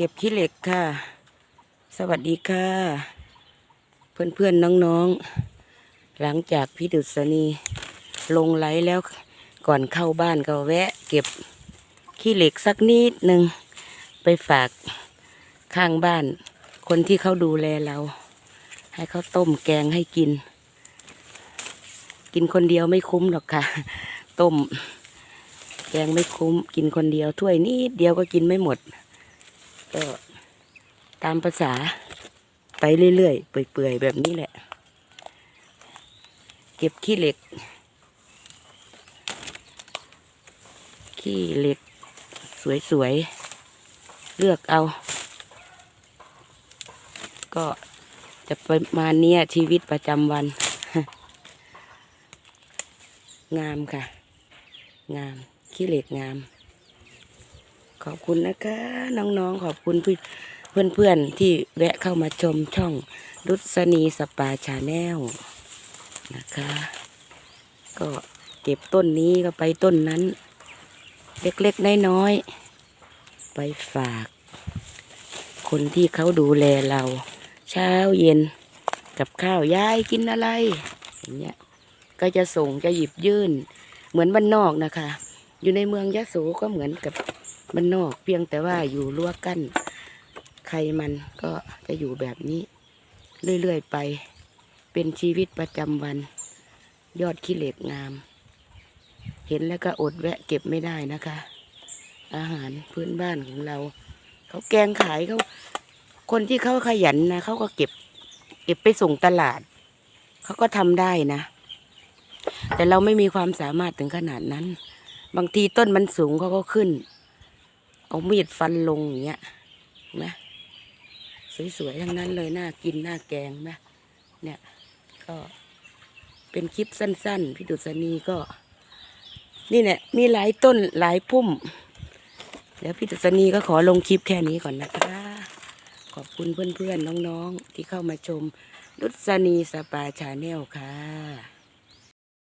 เก็บขี้เหล็กค่ะ สวัสดีค่ะ เพื่อนๆน้องๆ หลังจากพี่ดุษณีลงไลฟ์แล้วก่อนเข้าบ้านก็แวะ เก็บขี้เหล็กสักนิดหนึ่งไปฝากข้างบ้าน คนที่เขาดูแลเรา ให้เขาต้มแกงให้กิน กินคนเดียวไม่คุ้มหรอกค่ะ ต้ม แกงไม่คุ้ม กินคนเดียวถ้วยนิดเดียวก็กินไม่หมด ก็ตามภาษาไปเรื่อยๆ เปื่อยๆ แบบนี้แหละ เก็บขี้เหล็ก ขี้เหล็ก สวยๆ เลือกเอา ก็จะประมาณเนี้ยชีวิตประจำวัน งามค่ะ งาม ขี้เหล็กงาม ขอบคุณนะคะ น้องๆ ขอบคุณเพื่อนๆ ที่แวะเข้ามาชมช่องรุษณีสปาชาแนลนะคะ ก็เก็บต้นนี้ก็ไปต้นนั้น เล็กๆ น้อยๆ ไปฝาก คนที่เขาดูแลเรา เช้าเย็นกับข้าวยายกินอะไร อย่างเงี้ยก็จะส่งจะหยิบยื่น เหมือนบ้านนอกนะคะ อยู่ในเมืองยะโสก็เหมือนกับ บ้านนอกเพียงแต่ว่าอยู่รั้วกั้นใครมันก็จะอยู่แบบนี้ เรื่อยๆไป เป็นชีวิตประจำวัน ยอดขี้เหล็กงาม เห็นแล้วก็อดแวะเก็บไม่ได้นะคะ อาหารพื้นบ้านของเรา เขาแกงขายเขาคนที่เขาขยันนะเขาก็เก็บ เก็บไปส่งตลาด เขาก็ทำได้นะ แต่เราไม่มีความสามารถถึงขนาดนั้น บางทีต้นมันสูงเขาก็ขึ้น เอามีดฟันลงอย่างเงี้ยนไหมสวยๆทั้งนั้นเลยน่ากินน่าแกงนะเนี่ยก็เป็นคลิปสั้น ๆ พี่ดุษณีก็ นี่เนี่ยมีหลายต้นหลายพุ่ม เดี๋ยวพี่ดุษณีก็ขอลงคลิปแค่นี้ก่อนนะคะ ขอบคุณเพื่อนๆน้องๆที่เข้ามาชมรุษณีสปาชาแนลค่ะ